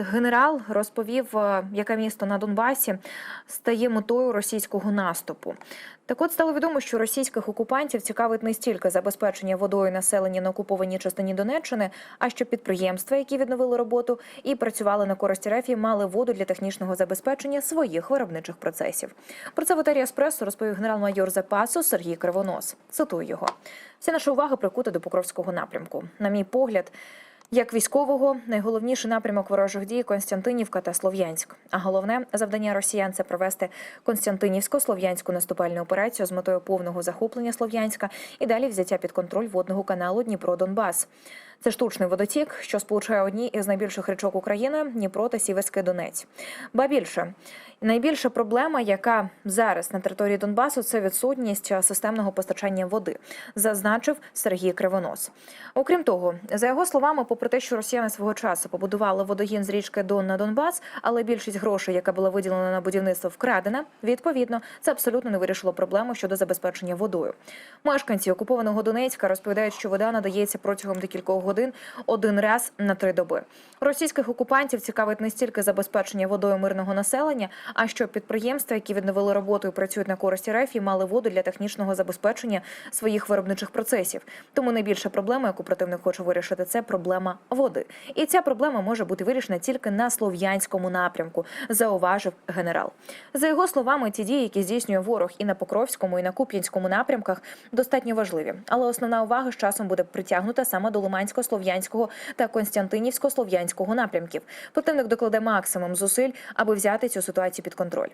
Генерал розповів, е, яке місто на Донбасі стає метою російського наступу. Так от стало відомо, що російських окупантів цікавить не стільки забезпечення водою населення на окупованій частині Донеччини, а що підприємства, які відновили роботу і працювали на користь РФ, мали воду для технічного забезпечення своїх виробничих процесів. Про це в етері Еспресо розповів генерал-майор запасу Сергій Кривонос. Цитую його: вся наша увага прикута до Покровського напрямку. На мій погляд. Як військового, найголовніший напрямок ворожих дій Константинівка та Слов'янськ. А головне завдання росіян це провести Константинівсько-Слов'янську наступальну операцію з метою повного захоплення Слов'янська і далі взяття під контроль водного каналу Дніпро-Донбас. Це штучний водотік, що сполучає одні із найбільших річок України Дніпро та Сіверський Донець. Ба більше найбільша проблема, яка зараз на території Донбасу, це відсутність системного постачання води, зазначив Сергій Кривонос. Окрім того, за його словами, попри те, що росіяни свого часу побудували водогін з річки Дон на Донбас, але більшість грошей, яка була виділена на будівництво, вкрадена. Відповідно, це абсолютно не вирішило проблему щодо забезпечення водою. Мешканці окупованого Донецька розповідають, що вода надається протягом декількох годин один раз на три доби. Російських окупантів цікавить не стільки забезпечення водою мирного населення, а що підприємства, які відновили роботу і працюють на користь РФ, і мали воду для технічного забезпечення своїх виробничих процесів. Тому найбільша проблема, яку противник хоче вирішити, це проблема води. І ця проблема може бути вирішена тільки на слов'янському напрямку, зауважив генерал. За його словами, ті дії, які здійснює ворог і на Покровському, і на Куп'янському напрямках, достатньо важливі. Але основна увага з часом буде притягнута саме до Лиманського, Слов'янського та Константинівсько-Слов'янського напрямків. Противник докладе максимум зусиль, аби взяти цю ситуацію під контроль.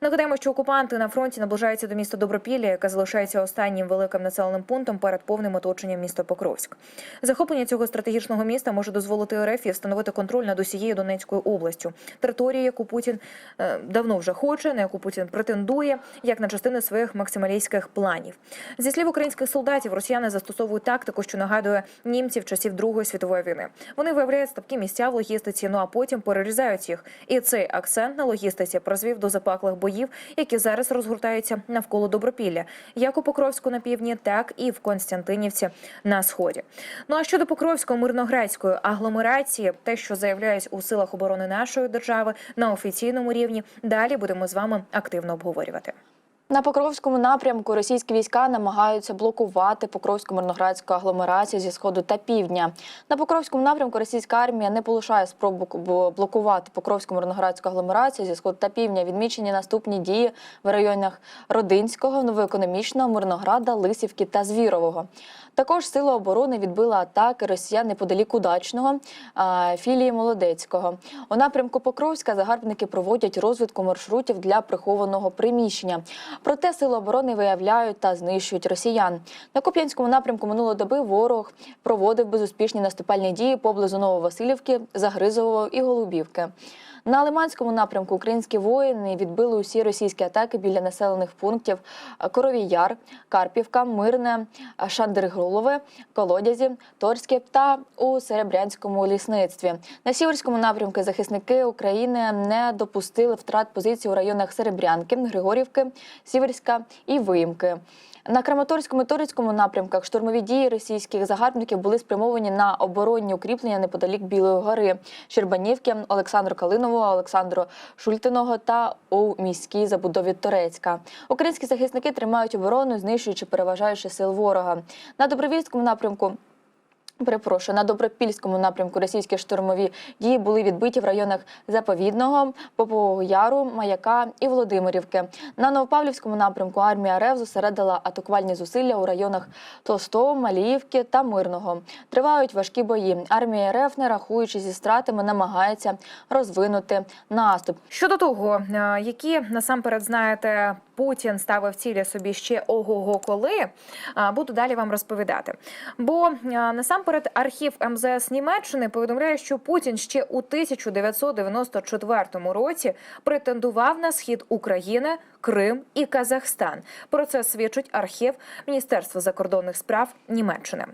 Нагадаємо, що окупанти на фронті наближаються до міста Добропілля, яке залишається останнім великим населеним пунктом перед повним оточенням міста Покровськ. Захоплення цього стратегічного міста може дозволити РФ встановити контроль над усією Донецькою областю, територію, яку Путін е, давно вже хоче, на яку Путін претендує, як на частину своїх максималістських планів. Зі слів українських солдатів, росіяни застосовують тактику, що нагадує німців часів Другої світової війни. Вони виявляють слабкі місця в логістиці, ну а потім перерізають їх. І цей акцент на логістиці призвів до запеклих боїв, які зараз розгортаються навколо Добропілля, як у Покровську на півдні, так і в Константинівці на сході. Ну а щодо Покровської мирноградської агломерації, те, що заявляють у силах оборони нашої держави на офіційному рівні, далі будемо з вами активно обговорювати. На Покровському напрямку російські війська намагаються блокувати Покровську мирноградську агломерацію зі сходу та півдня. На Покровському напрямку російська армія не полишає спроб блокувати Покровську мирноградську агломерацію зі сходу та півдня. Відмічені наступні дії в районах Родинського, Новоекономічного, Мирнограда, Лисівки та Звірового. Також сили оборони відбили атаки росіян неподалік Удачного, філії Молодецького. У напрямку Покровська загарбники проводять розвідку маршрутів для прихованого приміщення. Проте сили оборони виявляють та знищують росіян. На Куп'янському напрямку минулої доби ворог проводив безуспішні наступальні дії поблизу Нововасилівки, Загризового і Голубівки. На Лиманському напрямку українські воїни відбили усі російські атаки біля населених пунктів Коровій Яр, Карпівка, Мирне, Шандерголове, Колодязі, Торське та у Серебрянському лісництві. На Сіверському напрямку захисники України не допустили втрат позицій у районах Серебрянки, Григорівки, Сіверська і Виїмки. На Краматорському і Торицькому напрямках штурмові дії російських загарбників були спрямовані на оборонні укріплення неподалік Білої гори, Щербанівки, Олександру Калинового, Олександру Шультиного та у міській забудові Торецька. Українські захисники тримають оборону, знищуючи переважаючи сил ворога. На Добровільському напрямку Перепрошую, на Добропільському напрямку російські штурмові дії були відбиті в районах Заповідного, Попового Яру, Маяка і Володимирівки. На Новопавлівському напрямку армія РФ зосередила атакувальні зусилля у районах Толстого, Маліївки та Мирного. Тривають важкі бої. Армія РФ, не рахуючи зі стратами, намагається розвинути наступ. Щодо того, е, які насамперед знаєте, Путін ставив цілі собі ще ого-го коли, буду далі вам розповідати. Бо е, насамперед архів МЗС Німеччини повідомляє, що Путін ще у 1994 році претендував на схід України Крим і Казахстан. Про це свідчить архів Міністерства закордонних справ Німеччини.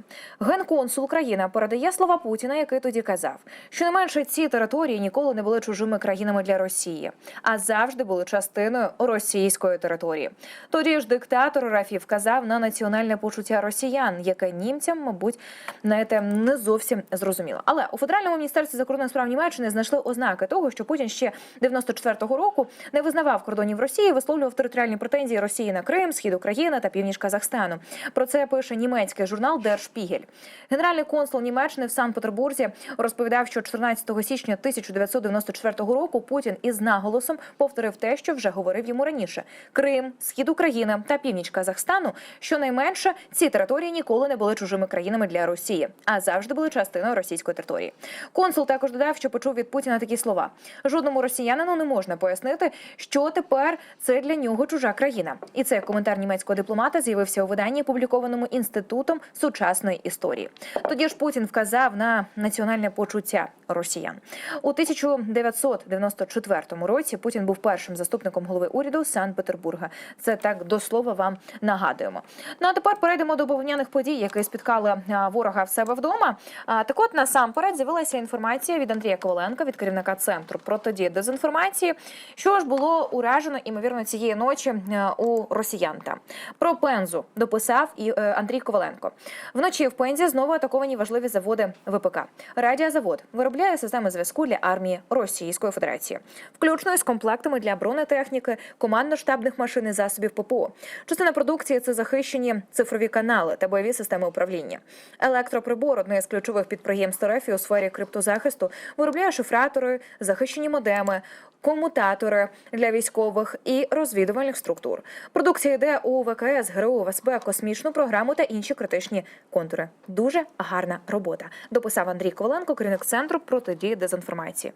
Генконсул України передає слова Путіна, який тоді казав, що не менше ці території ніколи не були чужими країнами для Росії, а завжди були частиною російської території. Тоді ж диктатор Рафі вказав на національне почуття росіян, яке німцям, мабуть, знаєте, не зовсім зрозуміло. Але у федеральному міністерстві закордонних справ Німеччини знайшли ознаки того, що Путін ще 94-го року не визнавав кордонів Росії, висловлював територіальні претензії Росії на Крим, схід України та північ Казахстану. Про це пише німецький журнал Spiegel. Генеральний консул Німеччини в Санкт-Петербурзі розповідав, що 14 січня 1994 року Путін із наголосом повторив те, що вже говорив йому раніше: Крим, схід України та північ Казахстану. Щонайменше ці території ніколи не були чужими країнами для Росії, а завжди були частиною російської території. Консул також додав, що почув від Путіна такі слова: жодному росіянину не можна пояснити, що тепер це для нього чужа країна. І цей коментар німецького дипломата з'явився у виданні, опублікованому інститутом сучасної історії. Тоді ж Путін вказав на національне почуття росіян у 1994 році. Путін був першим заступником голови уряду Санкт-Петербурга. Це так до слова вам нагадуємо. Ну а тепер перейдемо до бавовняних подій, які спіткали ворога в себе вдома. А, так от насамперед з'явилася інформація від Андрія Коваленка, від керівника центру протидії дезінформації, що ж було уражено імовірно цієї ночі е, у росіян. Там про пензу дописав і е, Андрій Коваленко. Вночі в пензі знову атаковані важливі заводи ВПК. Радіозавод виробляє системи зв'язку для армії Російської Федерації, включно із комплектами для бронетехніки, командно-штабних машин і засобів ППО. Частина продукції це захищені цифрові канали та бойові системи управління. Електроприбор одне з ключових підприємств РФ у сфері криптозахисту виробляє шифратори, захищені модеми. Комутатори для військових і розвідувальних структур. Продукція йде у ВКС, ГРУ, ВСБ, космічну програму та інші критичні контури. Дуже гарна робота. Дописав Андрій Коваленко, керівник центру протидії дезінформації.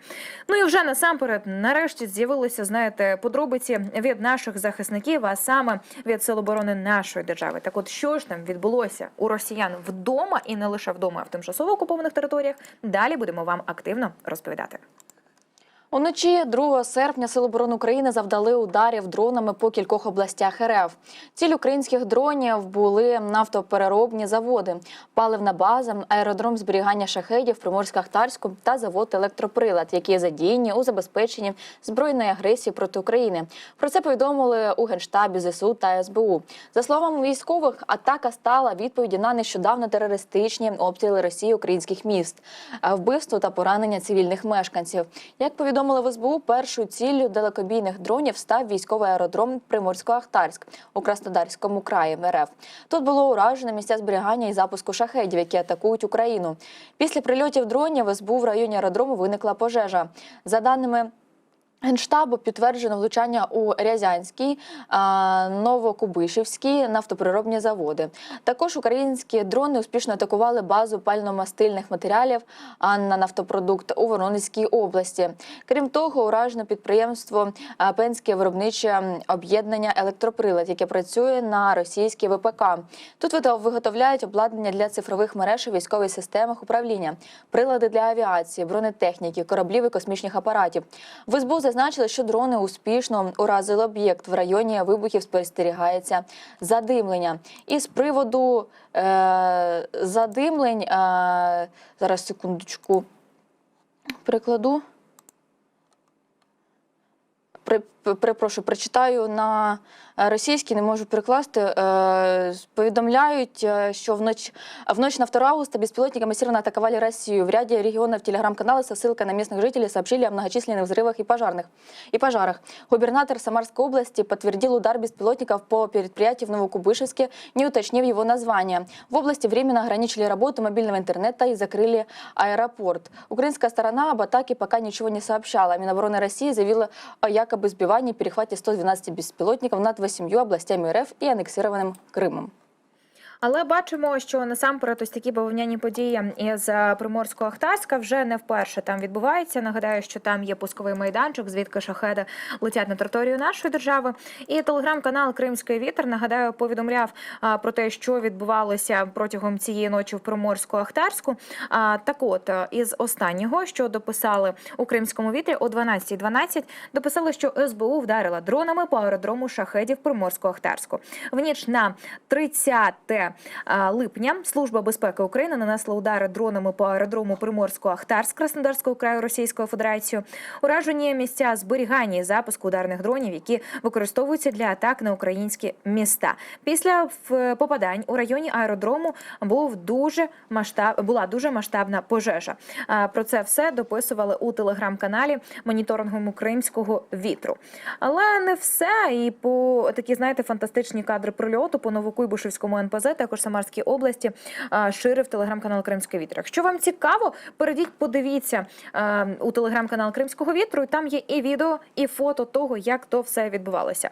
Ну і вже насамперед, нарешті, з'явилися, знаєте, подробиці від наших захисників, а саме від Сил оборони нашої держави. Так, от що ж там відбулося у росіян вдома і не лише вдома, а в тимчасово окупованих територіях. Далі будемо вам активно розповідати. Уночі 2 серпня Сили оборони України завдали ударів дронами по кількох областях РФ. Ціль українських дронів були нафтопереробні заводи, паливна база, аеродром зберігання шахедів в Приморсько-Ахтарську та завод електроприлад, які задіяні у забезпеченні збройної агресії проти України. Про це повідомили у генштабі ЗСУ та СБУ. За словами військових, атака стала відповіді на нещодавно терористичні обстріли Росії українських міст, вбивство та поранення цивільних мешканців. Як повідомили в СБУ, першою ціллю далекобійних дронів став військовий аеродром Приморсько-Ахтарськ у Краснодарському краї МРФ. Тут було уражено місця зберігання і запуску шахедів, які атакують Україну. Після прильотів дронів СБУ в районі аеродрому виникла пожежа. За даними Генштабу підтверджено влучання у Рязанський, а, Новокубишівський нафтопереробні заводи. Також українські дрони успішно атакували базу пально-мастильних матеріалів Анна Нафтопродукт у Воронезькій області. Крім того, уражено підприємство Пенське виробниче об'єднання електроприлад, яке працює на російській ВПК. Тут виготовляють обладнання для цифрових мереж у військових системах управління, прилади для авіації, бронетехніки, кораблів і космічних апаратів. В СБУ зазначили, що дрони успішно уразили об'єкт. В районі вибухів спостерігається задимлення. І з приводу е, задимлень, е, зараз секундочку прикладу. При, перепрошую, прочитаю на е, російській, не можу перекласти. Е, повідомляють, е, що в ночь, в ночь на 2 августа беспилотники массированно атаковали Россию. В ряде регионов телеграм-каналы со ссылкой на местных жителей сообщили о многочисленных взрывах и, пожарных, и пожарах. Губернатор Самарской области подтвердил удар беспилотников по предприятию в Новокубышевске, не уточнив его название. В области временно ограничили работу мобильного интернета и закрыли аэропорт. Украинская сторона об атаке пока ничего не сообщала. Минобороны России заявила о якобы сбивании и перехвате 112 беспилотников над восемью областями РФ и аннексированным Крымом. Але бачимо, що насамперед ось такі бавовняні події із е, Приморського-Ахтарська вже не вперше там відбуваються. Нагадаю, що там є пусковий майданчик, звідки шахеди летять на територію нашої держави. І телеграм-канал Кримський вітер нагадаю повідомляв про те, що відбувалося протягом цієї ночі в Приморську-Ахтарську. Так от е, із останнього, що дописали у Кримському вітрі о 12.12, дописали, що СБУ вдарила дронами по аеродрому шахедів Приморського-Ахтарську. В ніч на 30 а, липня Служба безпеки України нанесла удари дронами по аеродрому Приморського-Ахтарськ Краснодарського краю Російською Федерацією. Уражені місця зберігання і запуску ударних дронів, які використовуються для атак на українські міста. Після попадань у районі аеродрому був дуже масштаб була дуже масштабна пожежа. Про це все дописували у телеграм-каналі моніторингу кримського вітру. Але не все. І по такі, знаєте, фантастичні кадри прильоту по Новокуйбишевському НПЗ, також Самарській області, ширив телеграм-канал Кримський вітер. Якщо вам цікаво, перейдіть, подивіться у телеграм-канал Кримського вітру. І там є і відео, і фото того, як то все відбувалося.